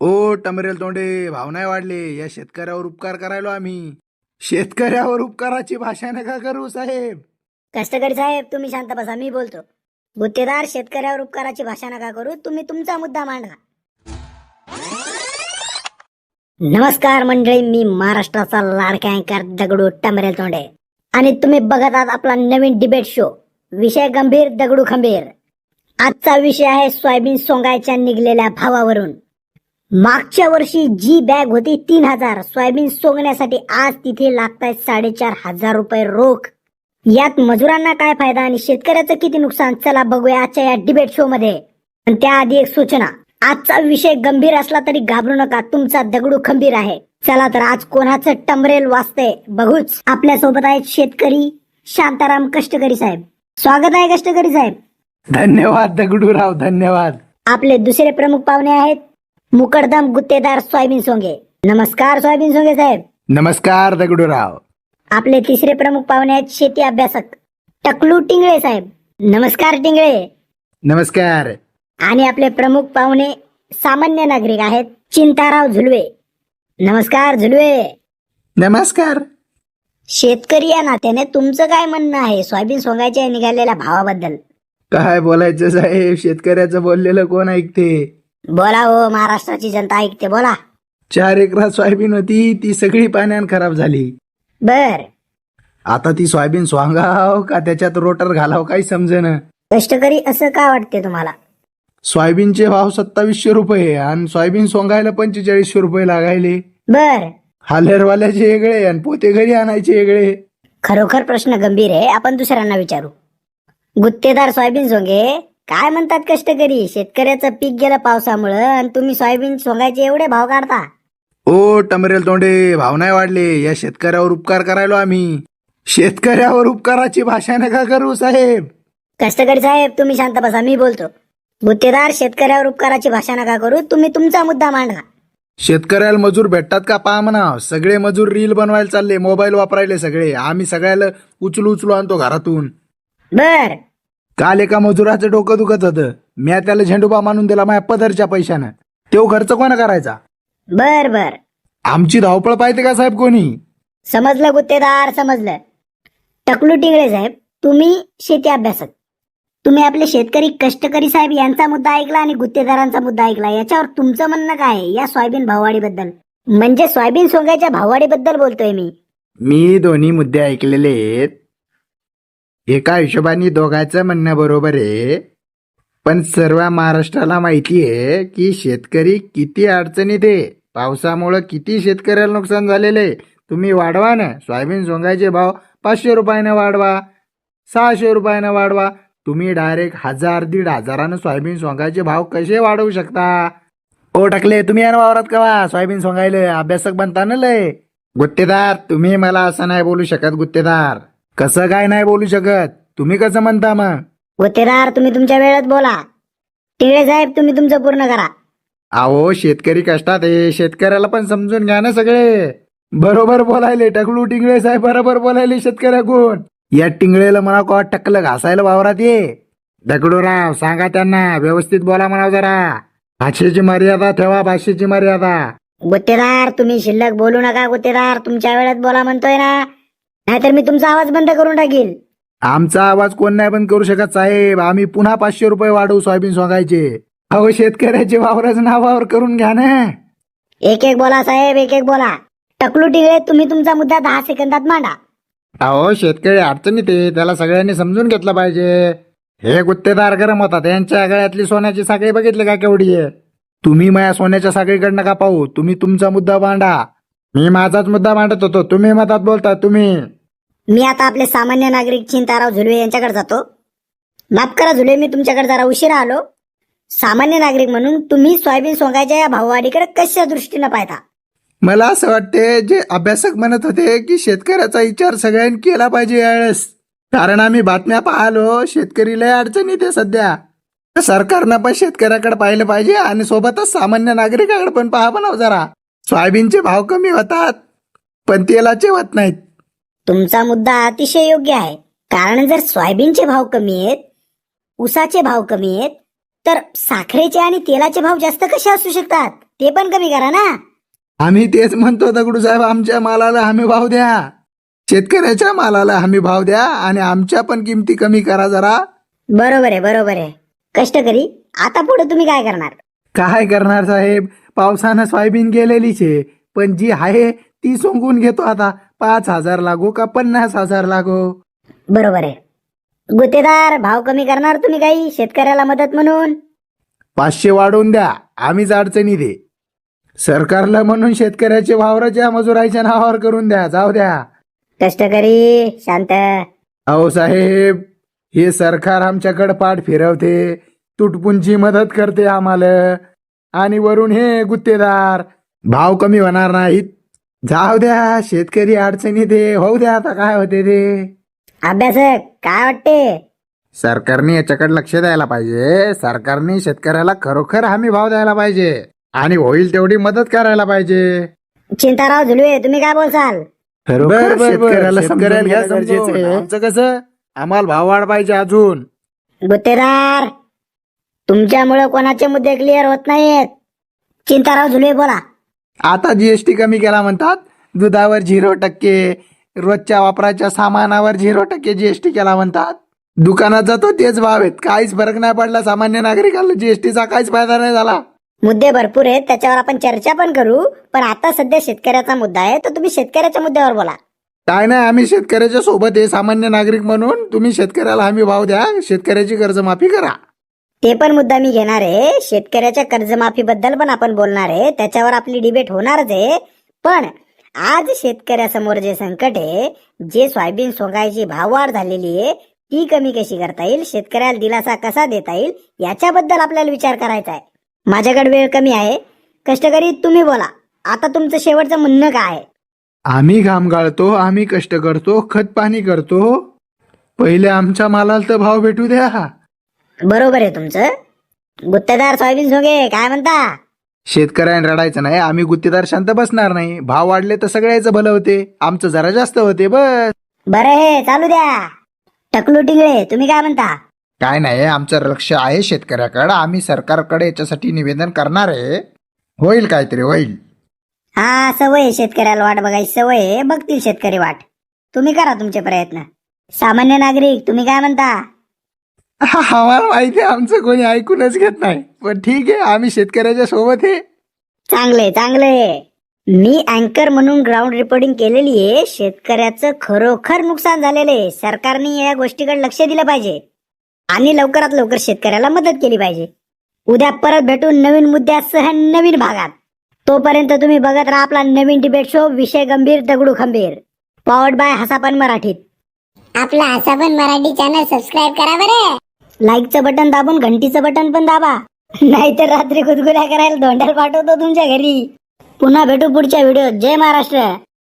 ओ टमरेल तोंडे भाव नाही वाढले. या शेतकऱ्यावर उपकार करायलो आम्ही. शेतकऱ्यावर उपकाराची भाषा नका करू साहेब. कष्टकरी साहेब तुम्ही शांत बसा मी बोलतो. गुत्तेदार शेतकऱ्यावर उपकाराची भाषा नका करू तुम्ही तुमचा मुद्दा मांडा. नमस्कार मंडळी मी महाराष्ट्राचा लाडका अँकर दगडू टमरेल तोंडे. आणि तुम्ही बघत आहात आपला नवीन डिबेट शो विषय गंभीर दगडू खंबीर. आजचा विषय आहे सोयाबीन सोंगायच्या निघलेल्या भावावरून. मागच्या वर्षी जी बॅग होती तीन हजार. सोयाबीन सोंगण्यासाठी आज तिथे लागतायत साडेचार हजार रुपये रोख. यात मजुरांना काय फायदा आणि शेतकऱ्याचं किती नुकसान? चला बघूया आजच्या या डिबेट शो मध्ये. पण त्याआधी एक सूचना. आजचा विषय गंभीर असला तरी घाबरू नका तुमचा दगडू खंबीर आहे. चला तर आज कोणाचं टमरेल वाचतंय बघूच. आपल्यासोबत आहेत शेतकरी शांताराम कष्टकरी साहेब. स्वागत आहे कष्टकरी साहेब. धन्यवाद दगडूराव धन्यवाद. आपले दुसरे प्रमुख पाहुणे आहेत मुकडदम गुत्तेदार सोयाबीन सोंगे. नमस्कार सोयाबीन सोंगे साहेब. नमस्कार दगडूराव. आपले तिसरे प्रमुख पाहुणे आहेत शेती अभ्यासक टकलू टिंगळे साहेब. नमस्कार टिंगळे. नमस्कार. आणि आपले प्रमुख पाहुणे सामान्य नागरिक आहेत चिंताराव झुलवे. नमस्कार झुलवे. नमस्कार. शेतकरी या नात्याने तुमचं काय म्हणणं आहे? सोयाबीन सोंगायच्या निघालेल्या भावाबद्दल. काय बोलायचं साहेब? शेतकऱ्याचं बोललेलं कोण ऐकते? बोला हो महाराष्ट्राची जनता ऐकते बोला. चार एकरात सोयाबीन होती ती सगळी पाण्यानं खराब झाली. बर. आता ती सोयाबीन स्वांगाव का त्याच्यात रोटर घालाव काही समजेन. कष्टकरी असं का वाटते तुम्हाला? सोयाबीनचे भाव सत्तावीसशे रुपये आणि सोयाबीन सोंगायला पंचेचाळीसशे रुपये लागायले. बर. हालेरवाल्याचे वेगळे आणि पोते घरी आणायचे वेगळे. खरोखर प्रश्न गंभीर आहे. आपण दुसऱ्यांना विचारू. गुत्तेदार सोयाबीन सोंगे काय म्हणतात कष्टकरी? शेतकऱ्याचं पीक गेलं पावसामुळं आणि तुम्ही सोयाबीन सोंगायचे एवढे भाव काढता. ओ टमरेल तोंडे भाव नाही वाढले. या शेतकऱ्यावर उपकार करायलो आम्ही. शेतकऱ्यावर उपकाराची भाषा नका करू साहेब. कष्टकरी साहेब तुम्ही शांत बसा मी बोलतो. गुत्तेदार शेतकऱ्यावर उपकाराची भाषा नका करू तुम्ही तुमचा मुद्दा मांडा. शेतकऱ्याला मजूर भेटतात का पहा म्हणा सगळे मजूर रील बनवायला चालले मोबाईल वापरायले सगळे. आम्ही सगळ्याला उचलू उचलू आणतो घरातून. बर. काल एका मजुराचं डोकं दुखत होतं. म्या त्याला झेंडूबा मानून दिला माझ्या पदरच्या पैशानं. तो खर्च कोणा करायचा? बर बर. आमची धावपळ पाहिजे का साहेब कोणी? समजलं गुत्तेदार समजलं. टकलू टिंगळे साहेब तुम्ही शेती अभ्यासक. तुम्ही आपले शेतकरी कष्टकरी साहेब यांचा मुद्दा ऐकला आणि गुत्तेदारांचा मुद्दा ऐकला. याच्यावर तुमचं म्हणणं काय आहे? या सोयाबीन भाववाढीबद्दल. म्हणजे सोयाबीन सोंगायच्या भाववाढीबद्दल बोलतोय मी. मी दोन्ही मुद्दे ऐकलेले आहेत. एका हिशोबाने दोघांचं म्हणणं बरोबर आहे. पण सर्व महाराष्ट्राला माहिती आहे की शेतकरी किती अडचणीत आहे. पावसामुळं किती शेतकऱ्याला नुकसान झालेलं आहे. तुम्ही वाढवा ना. सोयाबीन सोंगायचे भाव पाचशे रुपयानं वाढवा सहाशे रुपयानं वाढवा. तुम्ही डायरेक्ट हजार दीड हजारानं सोयाबीन सोंगायचे भाव कसे वाढवू शकता? ओ टाकले तुम्ही या वावरात कवा? सोयाबीन सोंगायले अभ्यासक बनता ना लय. गुत्तेदार तुम्ही मला असं नाही बोलू शकत गुत्तेदार. कसं काय नाही बोलू शकत? तुम्ही कसं म्हणता मग? गुत्तेदार तुम्ही तुमच्या वेळेत बोला. टिंगळे साहेब तुम्ही तुमचं पूर्ण करा. अहो शेतकरी कष्टात आहे. शेतकऱ्याला पण समजून घ्या ना सगळे. बरोबर बोलायले टकलू टिंगळे साहेब बरोबर बोलायले शेतकऱ्या कोण या टिंगळेला म्हणा का टकलं घासायला वावरात ये? दगडूराव सांगा त्यांना. व्यवस्थित बोला म्हणा जरा. भाषेची मर्यादा ठेवा भाषेची मर्यादा. गुत्तेदार तुम्ही शिल्लक बोलू नका गुत्तेदार. तुमच्या वेळेत बोला म्हणतोय ना. नाहीतर मी तुमचा आवाज बंद करून टाकील आमचा आवाज कोण नाही बंद करू शकत साहेब. आम्ही पुन्हा पाचशे रुपये वाढवू सोयाबीन सोगायचे. अहो शेतकऱ्याचे वावरच नावावर करून घ्या ना. एक एक बोला साहेब एक एक बोला. टकलू टिंगळे तुम्ही तुमचा मुद्दा दहा सेकंदात मांडा. अहो शेतकरी अडचणीत आहे त्याला सगळ्यांनी समजून घेतलं पाहिजे. हे गुत्तेदार गरम होतात यांच्या गळ्यातली सोन्याची साखळी बघितली का केवढी आहे? तुम्ही माझ्या सोन्याच्या साखळीकडनं का पाहू? तुम्ही तुमचा मुद्दा मांडा. मी माझाच मुद्दा मांडत होतो तुम्ही मतात बोलता तुम्ही. मी आता आपले सामान्य नागरिक चिंताराव झुलवे यांच्याकडे जातो. माफ करा झुले मी तुमच्याकडे जरा उशिरा आलो. सामान्य नागरिक म्हणून तुम्ही सोयाबीन सोंगायच्या या भाववाढीकडे कशा दृष्टीनं पाहता? मला असं वाटते जे अभ्यासक म्हणत होते की शेतकऱ्याचा विचार सगळ्यांनी केला पाहिजे यावेळेस. कारण आम्ही बातम्या पाहलो शेतकरी लय अडचणीत आहे सध्या. सरकारनं पण शेतकऱ्याकडे पाहिलं पाहिजे आणि सोबतच सामान्य नागरिकाकडे पण पहा बनाव हो जरा. सोयाबीनचे भाव कमी होतात पण तेलाचे होत नाहीत. तुमचा मुद्दा अतिशय योग्य आहे. कारण जर सोयाबीनचे भाव कमी आहेत ऊसाचे भाव कमी आहेत तर साखरेचे आणि तेलाचे भाव जास्त कसे असू शकतात? ते पण कमी करा ना. आम्ही तेच म्हणतो दगडू साहेब आमच्या मालाला हमी भाव द्या. शेतकऱ्याच्या मालाला हमी भाव द्या आणि आमच्या पण किमती कमी करा जरा. बरोबर आहे बरोबर आहे. कष्टकरी आता पुढे तुम्ही काय करणार? काय करणार साहेब? पावसानं सोयाबीन गेलेलीच आहे. पण जी आहे ती सोंगून घेतो आता. पाच हजार लागो का पन्नास हजार लागो? बरोबर आहे. गुत्तेदार भाव कमी करणार तुम्ही काही? शेतकऱ्याला मदत म्हणून? पाचशे वाढवून द्या. आम्हीच अडचणी दे. सरकारला म्हणून शेतकऱ्याचे वावराच्या मजुराच्या नावावर करून द्या. जाऊ द्या. कष्टकरी शांत. अहो साहेब हे सरकार आमच्याकडे पाठ फिरवते. तुटपुंची मदत करते आम्हाला. आणि वरून हे गुत्तेदार भाव कमी होणार नाहीत. जाऊ द्या शेतकरी अडचणी दे होऊ द्या आता काय होते ते? अभ्यासक काय वाटते? सरकारने याच्याकडे लक्ष द्यायला पाहिजे. सरकारने शेतकऱ्याला खरोखर हमी भाव द्यायला पाहिजे. आणि होईल तेवढी मदत करायला पाहिजे. चिंताराव झुलवे तुम्ही काय बोलसाल? बर बर बर. शेतकऱ्याला घ्या समजून. आमचं कसं? आम्हाला भाव वाढ पाहिजे अजून. गुत्तेदार तुमच्यामुळे कोणाचे मुद्दे क्लिअर होत नाहीत चिंताराव झुलवे बोला. आता जीएसटी कमी केला म्हणतात. दुधावर झिरो टक्के रोजच्या वापराच्या सामानावर झिरो टक्के जीएसटी केला म्हणतात. दुकानात जातो तेच भाव आहेत काहीच फरक नाही पडला. सामान्य नागरिकांना जीएसटीचा काहीच फायदा नाही झाला. मुद्दे भरपूर आहेत. त्याच्यावर आपण चर्चा पण करू. पण आता सध्या शेतकऱ्याचा मुद्दा आहे. तर तुम्ही शेतकऱ्याच्या मुद्द्यावर बोला. काय नाही आम्ही शेतकऱ्याच्या सोबत आहे. सामान्य नागरिक म्हणून तुम्ही शेतकऱ्याला हमी भाव द्या. शेतकऱ्याची कर्जमाफी करा. ते पण मुद्दा मी घेणार आहे. शेतकऱ्याच्या कर्जमाफीबद्दल पण आपण बोलणार आहे. त्याच्यावर आपली डिबेट होणारच आहे. पण आज शेतकऱ्यासमोर जे संकट आहे जे सोयाबीन सोंगायची भाववाढ झालेली आहे ती कमी कशी करता येईल? शेतकऱ्याला दिलासा कसा देता येईल? याच्याबद्दल आपल्याला विचार करायचा आहे. माझ्याकडे वेळ कमी आहे. कष्टकरी तुम्ही बोला. आता तुमचं शेवटचं म्हणणं काय आहे? आम्ही घाम गाळतो आम्ही कष्ट करतो खत पाणी करतो. पहिले आमच्या मालाला तर भाव भेटू द्या. बरोबर आहे तुमचं. गुत्तेदार सोयाबीन सोंगे काय म्हणता? शेतकऱ्यांनी रडायचं नाही आम्ही गुत्तेदार शांत बसणार नाही. भाव वाढले तर सगळ्याचं भलं होते. आमचं जरा जास्त होते बस. बरं हे चालू द्या. टकलू टिंगळे तुम्ही काय म्हणता? काय नाही आमचं लक्ष आहे शेतकऱ्याकडे. आम्ही सरकारकडे याच्यासाठी निवेदन करणार आहे. होईल काहीतरी होईल. हा सवय आहे शेतकऱ्याला वाट बघायची सवय आहे. बघतील शेतकरी वाट. तुम्ही करा तुमचे प्रयत्न. सामान्य नागरिक तुम्ही काय म्हणता? आम्हाला माहिती आहे आमचं कोणी ऐकूनच घेत नाही. पण ठीक आहे आम्ही शेतकऱ्याच्या सोबत आहे. चांगले चांगले. मी अँकर म्हणून ग्राउंड रिपोर्टिंग केलेली आहे. शेतकऱ्याचं खरोखर नुकसान झालेलं आहे. सरकारने या गोष्टीकडे लक्ष दिलं पाहिजे. आणि लवकरात लवकर शेतकऱ्याला मदत केली पाहिजे. उद्या परत भेटून नवीन मुद्द्यासह नवीन भागात. तोपर्यंत तुम्ही बघत राहा आपला नवीन डिबेट शो विषय गंभीर दगडू खंबीर. पॉवर्ड बाय हसापन मराठीत. आपला हसाबन मराठी चॅनल सबस्क्राईब करा बरं. लाईकचं बटन दाबून घंटीचं बटन पण दाबा. नाहीतर रात्री गुदगुल्या करायला धोंड्याला पाठवतो तुमच्या घरी. पुन्हा भेटू पुढच्या व्हिडिओ जय महाराष्ट्र.